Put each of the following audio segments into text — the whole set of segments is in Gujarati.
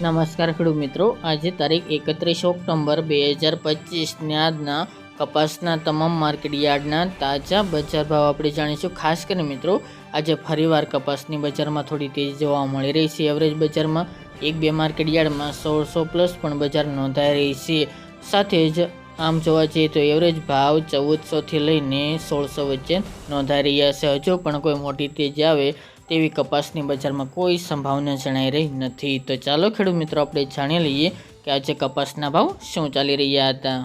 નમસ્કાર ખેડૂત મિત્રો. આજે તારીખ એકત્રીસ ઓક્ટોબર બે હજાર પચીસના આજના કપાસના તમામ માર્કેટ યાર્ડના તાજા બજાર ભાવ આપણે જાણીશું. ખાસ કરીને મિત્રો, આજે ફરીવાર કપાસની બજારમાં થોડી તેજી જોવા મળી રહી છે. એવરેજ બજારમાં એક બે માર્કેટ યાર્ડમાં સોળસો પ્લસ પણ બજાર નોંધાઈ રહી છે. સાથે જ આમ જોવા જઈએ તો એવરેજ ભાવ ચૌદસોથી લઈને સોળસો વચ્ચે નોંધાઈ રહ્યા છે. હજુ પણ કોઈ મોટી તેજી આવે તેવી કપાસની બજારમાં કોઈ સંભાવના જણાઈ રહી નથી. તો ચાલો ખેડૂત મિત્રો, આપણે જાણી લઈએ કે આજે કપાસના ભાવ શું ચાલી રહ્યા હતા.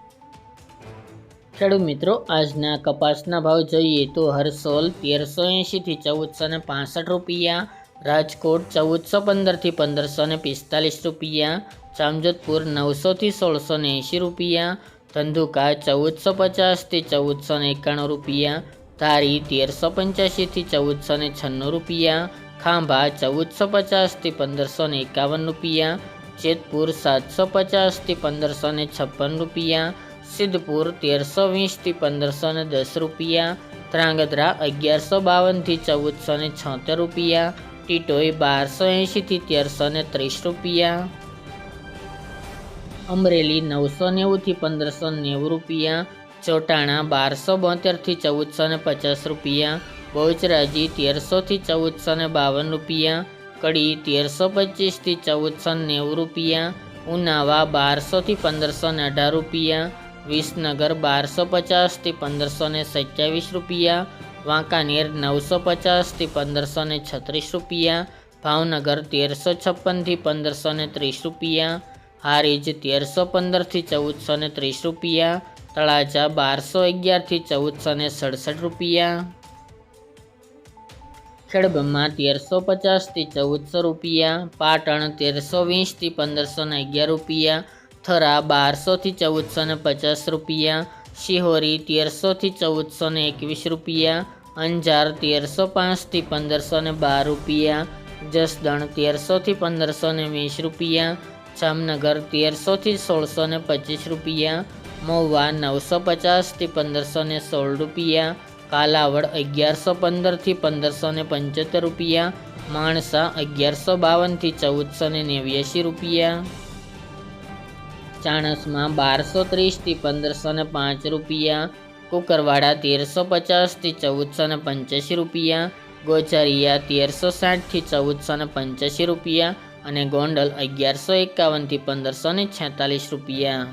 ખેડૂત મિત્રો, આજના કપાસના ભાવ જોઈએ તો હરસોલ તેરસો એંશીથી ચૌદસો ને પાસઠ રૂપિયા, રાજકોટ ચૌદસો પંદરથી પંદરસો ને પિસ્તાલીસ રૂપિયા, જામજોધપુર નવસોથી સોળસો ને એંશી રૂપિયા, ધંધુકા ચૌદસો પચાસથી ચૌદસો ને એકાણું રૂપિયા ધારી તેરસો પંચ્યાસીથી ચૌદસો ને છન્નું રૂપિયા, ખાંભા ચૌદસો પચાસથી પંદરસો ને એકાવન રૂપિયા, જેતપુર સાતસો પચાસથી પંદરસો ને છપ્પન રૂપિયા, સિદ્ધપુર તેરસો વીસથી પંદરસો ને દસ રૂપિયા, ધ્રાંગધ્રા અગિયારસો બાવનથી ચૌદસો ને છોતેર રૂપિયા, ટીટોઈ બારસો એંશીથી તેરસો ને ત્રીસ રૂપિયા. અમરેલી નવસો નેવુંથી પંદરસો નેવું રૂપિયા ચોટાણા બારસો બોતેરથી ચૌદસો ને પચાસ રૂપિયા, બહુચરાજી તેરસોથી ચૌદસો ને બાવન રૂપિયા, કડી તેરસો પચીસથી ચૌદસો નેવું રૂપિયા, ઉનાવા બારસોથી પંદરસો ને અઢાર રૂપિયા, વિસનગર બારસો પચાસથી પંદરસો ને સત્યાવીસ રૂપિયા, વાંકાનેર નવસો પચાસથી પંદરસો ને છત્રીસ રૂપિયા, ભાવનગર તેરસો છપ્પનથી પંદરસો ને ત્રીસ રૂપિયા હારીજ તેરસો પંદરથી ચૌદસો ને ત્રીસ રૂપિયા, તળાજા બારસો અગિયારથી ચૌદસો ને સડસઠ રૂપિયા. ખેડબમાં તેરસો પચાસથી ચૌદસો રૂપિયા, પાટણ તેરસો વીસથી પંદરસો ને અગિયાર રૂપિયા, થરા બારસોથી ચૌદસો ને પચાસ રૂપિયા, શિહોરી તેરસોથી ચૌદસો ને એકવીસ રૂપિયા, અંજાર તેરસો પાંચથી પંદરસો ને બાર રૂપિયા, જસદણ તેરસોથી પંદરસો ને વીસ રૂપિયા જામનગર તેરસોથી સોળસો ને પચીસ રૂપિયા, મહુવા નવસો પચાસથી પંદરસો ને સોળ રૂપિયા, કાલાવડ અગિયારસો પંદરથી પંદરસો ને પંચોતેર રૂપિયા, માણસા અગિયારસો બાવનથી ચૌદસો ને નેવ્યાસી રૂપિયા. ચાણસમાં બારસો ત્રીસથી પંદરસો ને પાંચ રૂપિયા, કુકરવાડા તેરસો પચાસથી ચૌદસો ને પંચ્યાસી રૂપિયા ગોચરિયા તેરસો સાઠથી ચૌદસો ને પંચ્યાસી રૂપિયા અને ગોંડલ અગિયારસો એકાવનથી પંદરસો ને છેતાલીસ રૂપિયા.